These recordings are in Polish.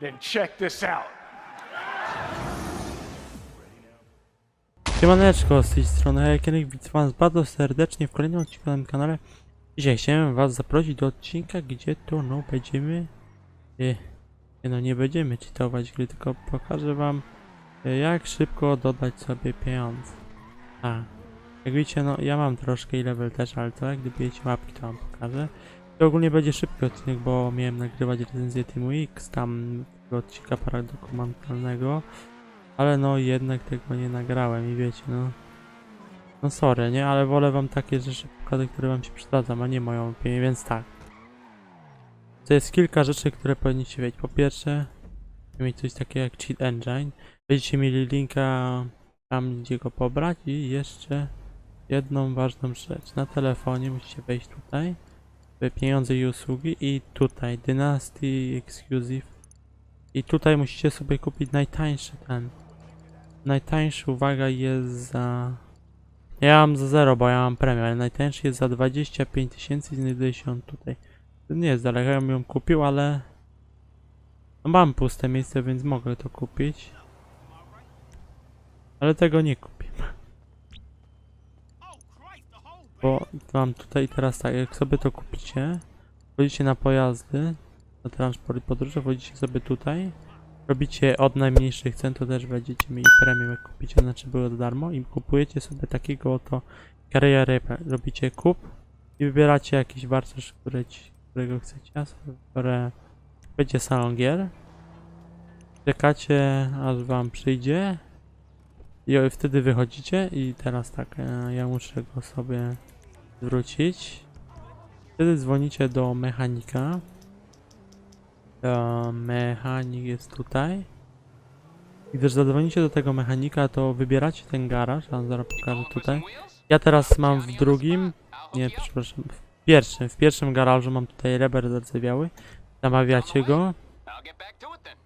Then check this out. Siemaneczko, z tej strony Hekenik, witam was bardzo serdecznie w kolejnym odcinku na tym kanale. Dzisiaj chciałem was zaprosić do odcinka, gdzie to no będziemy... E, nie no, nie będziemy cheatować gry, tylko pokażę wam e, jak szybko dodać sobie pieniądze. A, jak widzicie, no ja mam troszkę i level też, ale to jak gdybujecie łapki, to wam pokażę. To ogólnie będzie szybki odcinek, bo miałem nagrywać recenzję Teamu X, tam odcinka paradokumentalnego. Ale no jednak tego nie nagrałem i wiecie, no. No sorry, nie? Ale wolę wam takie rzeczy pokazać, które wam się przydadzą, a nie moją opinię, więc tak. To jest kilka rzeczy, które powinniście wiedzieć. Po pierwsze, mieć coś takiego jak Cheat Engine. Będziecie mieli linka tam, gdzie go pobrać i jeszcze jedną ważną rzecz. Na telefonie musicie wejść tutaj, pieniądze i usługi i tutaj Dynasty Exclusive i tutaj musicie sobie kupić najtańszy ten. Najtańszy, uwaga, jest za... Ja mam za 0, bo ja mam premię, ale najtańszy jest za 25 tysięcy i znajduje się on tutaj. Nie jest daleko, ja bym ją kupił, ale... Mam puste miejsce, więc mogę to kupić. Ale tego nie kupię. Bo mam tutaj teraz tak, jak sobie to kupicie, wchodzicie na pojazdy, na transport i podróże, wchodzicie sobie tutaj, robicie od najmniejszych cen, to też będziecie mieli premium, jak kupicie, znaczy było za darmo i kupujecie sobie takiego oto kariery, robicie kup i wybieracie jakiś ci, którego chcecie, ja sobie biorę, będzie salon gier, czekacie aż wam przyjdzie i wtedy wychodzicie i teraz tak, e, ja muszę go sobie zwrócić, wtedy dzwonicie do mechanika, to mechanik jest tutaj. I gdyż zadzwonicie do tego mechanika, to wybieracie ten garaż, a zaraz pokażę tutaj. Ja teraz mam w drugim, nie, przepraszam, w pierwszym, w pierwszym garażu mam tutaj reber zardzewiały. Zamawiacie go,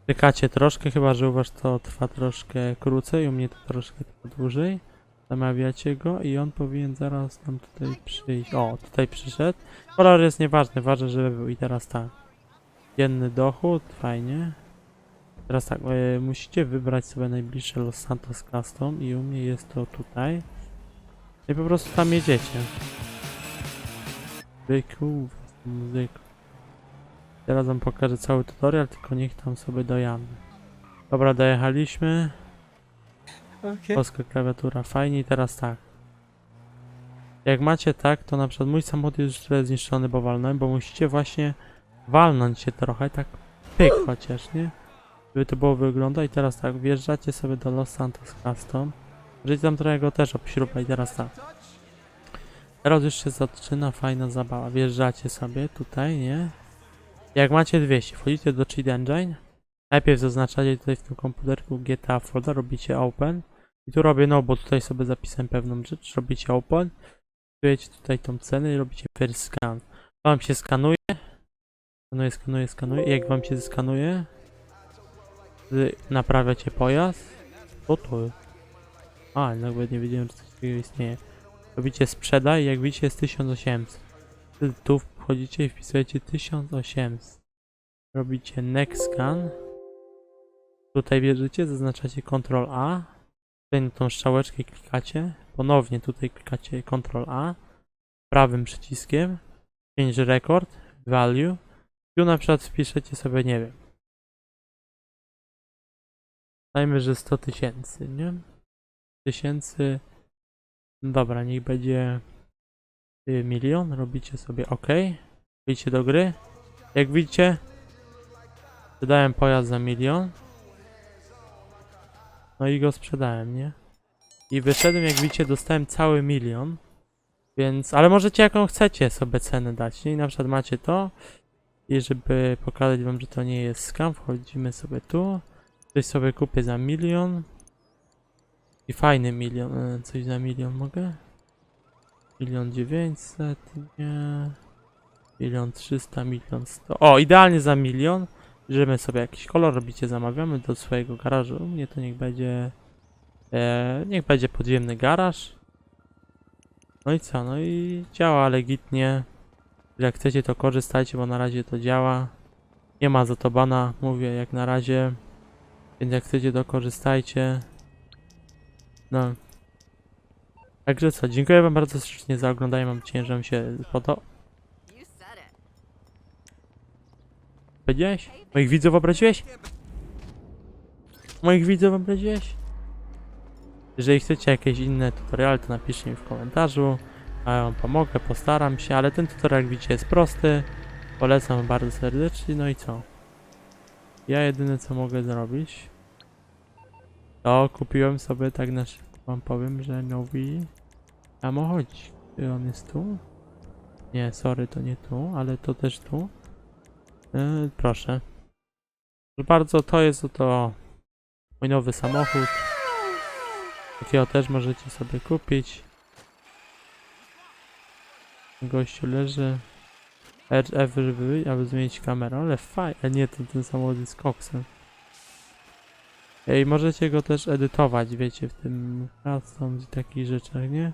czekacie troszkę, chyba że u was to trwa troszkę krócej, u mnie to troszkę trwa dłużej. Zamawiacie go i on powinien zaraz nam tutaj przyjść. O, tutaj przyszedł. Kolor jest nieważny, ważne, żeby był i teraz tak. Dzienny dochód, fajnie. Teraz tak, e, musicie wybrać sobie najbliższe Los Santos Custom i u mnie jest to tutaj. I po prostu tam jedziecie. Byku, muzyku. Teraz wam pokażę cały tutorial, tylko niech tam sobie dojadę. Dobra, dojechaliśmy. Okay. Polska klawiatura, fajnie i teraz tak. Jak macie tak, to na przykład mój samochód jest już trochę zniszczony, bo walnąłem, bo musicie właśnie walnąć się trochę, tak pyk chociaż, nie? Żeby to było wygląda i teraz tak, wjeżdżacie sobie do Los Santos Custom. Możecie tam trochę go też obśrubać i teraz tak. Teraz już się zaczyna fajna zabawa. Wjeżdżacie sobie tutaj, nie? Jak macie 200, wchodzicie do Cheat Engine. Najpierw zaznaczacie tutaj w tym komputerku GTA folder, robicie open. I tu robię no, bo tutaj sobie zapisałem pewną rzecz. Robicie open. Wpisujecie tutaj tą cenę i robicie first scan. Wam się skanuje. Skanuje, skanuje, skanuje. Jak wam się skanuje, wy naprawiacie pojazd. Co to? A, nawet nie wiedziałem, że coś takiego istnieje. Robicie sprzedaj jak widzicie jest 1800. Wtedy tu wchodzicie i wpisujecie 1800. Robicie next scan. Tutaj bierzecie, zaznaczacie Ctrl A. Tutaj na tą strzałeczkę klikacie. Ponownie tutaj klikacie Ctrl A. Prawym przyciskiem. Change record. Value. Tu na przykład wpiszecie sobie, nie wiem. Dajmy, że 100 tysięcy, nie? Tysięcy. Dobra, niech będzie milion. Robicie sobie OK. Wejdziecie do gry. Jak widzicie, wydałem pojazd za milion. No i go sprzedałem, nie? I wyszedłem, jak widzicie, dostałem cały milion. Więc, ale możecie jaką chcecie sobie cenę dać, nie? I na przykład macie to. I żeby pokazać wam, że to nie jest scam, wchodzimy sobie tu. Coś sobie kupię za milion. I fajny milion. e, Coś za milion mogę? Milion dziewięćset, nie. Milion trzysta, milion sto. O, idealnie za milion. Bierzemy sobie jakiś kolor, robicie, zamawiamy do swojego garażu. U mnie to niech będzie. E, niech będzie podziemny garaż. No i co? No i działa legitnie. Jak chcecie to korzystajcie, bo na razie to działa. Nie ma za to bana, mówię jak na razie. Więc jak chcecie, to korzystajcie. No. Także co, dziękuję wam bardzo serdecznie za oglądanie. Mam nadzieję, że wam się podoba. Powiedziałeś? Moich widzów obraziłeś? Moich widzów obraziłeś? Jeżeli chcecie jakieś inne tutoriale, to napiszcie mi w komentarzu. A ja wam pomogę, postaram się, ale ten tutorial jak widzicie jest prosty. Polecam bardzo serdecznie, no i co? Ja jedyne co mogę zrobić to kupiłem sobie tak na szybko wam powiem, że nowy samochodzik. Czy on jest tu? Nie, sorry, to nie tu, ale to też tu. Yy, proszę. Bardzo, to jest oto mój nowy samochód. Takiego też możecie sobie kupić. Gościu leży. RF, żeby, aby zmienić kamerę, ale fajnie. Nie, to ten samochód jest koksem. I możecie go też edytować, wiecie, w tym customs i takich rzeczach, nie?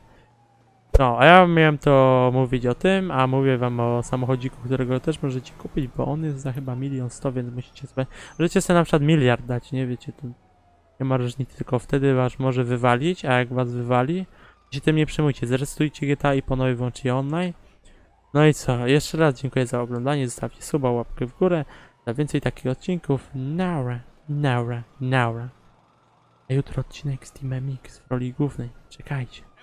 No, a ja miałem to mówić o tym, a mówię wam o samochodziku, którego też możecie kupić, bo on jest za chyba milion sto, więc musicie sobie... Możecie sobie na przykład miliard dać, nie? Wiecie, to nie ma różnicy, tylko wtedy was może wywalić, a jak was wywali, się tym nie przejmujcie, zrestujcie GTA i ponownie włączcie online. No i co, jeszcze raz dziękuję za oglądanie, zostawcie suba, łapkę w górę, dla więcej takich odcinków, naura, naura, naura. A jutro odcinek z Team MX w roli głównej, czekajcie.